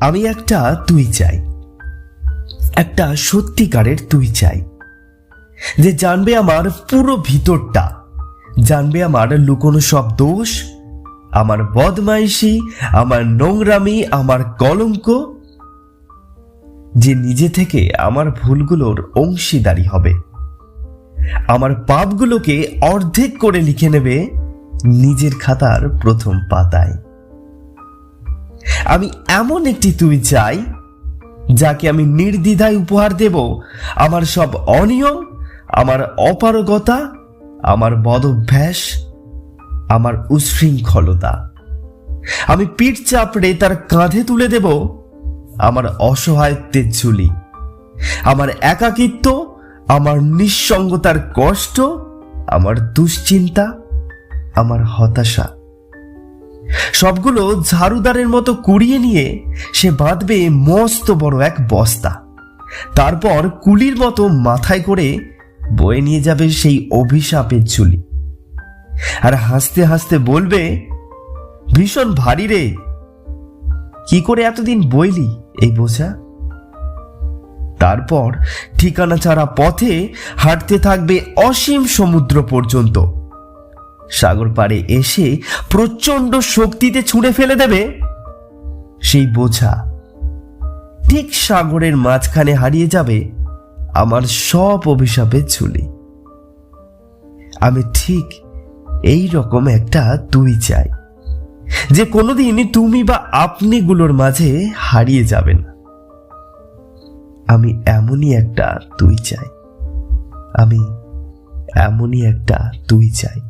আমি একটা তুই চাই। একটা সত্যিকারের তুই চাই। যে জানবে আমার পুরো ভিতরটা। জানবে আমার লুকোনো সব দোষ, আমার বদমাইশি, আমার নোংরামি, আমার কলঙ্ক। যে নিজে থেকে আমার ভুলগুলোর অংশীদারি হবে। আমার পাপগুলোকে অর্ধেক করে লিখে নেবে নিজের খাতার প্রথম পাতায়। আমি এমন একটি তুমি চাই, যাকে আমি নির্দ্বিধায় উপহার দেব। আমার সব অনিয়ম, আমার অপারগতা, আমার বদভ্যাস, আমার উশৃঙ্খলতা। আমি পিঠ চাপড়ে তার কাঁধে তুলে দেব আমার অসহায়ত্বের ঝুলি আমার একাকিত্ব, আমার নিঃসঙ্গতার কষ্ট, আমার দুশ্চিন্তা, আমার হতাশা। সবগুলো ঝাড়ুদারের মতো কুড়িয়ে নিয়ে সে বাঁধবে মস্ত বড় এক বস্তা। তারপর কুলির মতো মাথায় করে বয়ে নিয়ে যাবে সেই অভিশাপের ঝুলি। আর হাসতে হাসতে বলবে, ভীষণ ভারী রে, কি করে এতদিন বইলি এই বোঝা? তারপর ঠিকানা ছাড়া পথে হাঁটতে থাকবে অসীম সমুদ্র পর্যন্ত। সাগর পাড়ে এসে প্রচণ্ড শক্তিতে ছুঁড়ে ফেলে দেবে। সেই বোঝা ঠিক সাগরের মাঝখানে হারিয়ে যাবে আমার সব অভিশাপের ঝুলি। আমি ঠিক এই রকম একটা তুই চাই, যে কোনোদিন তুমি বা আপনিগুলোর মাঝে হারিয়ে যাবে না। আমি এমনই একটা তুই চাই, আমি এমনই একটা তুই চাই।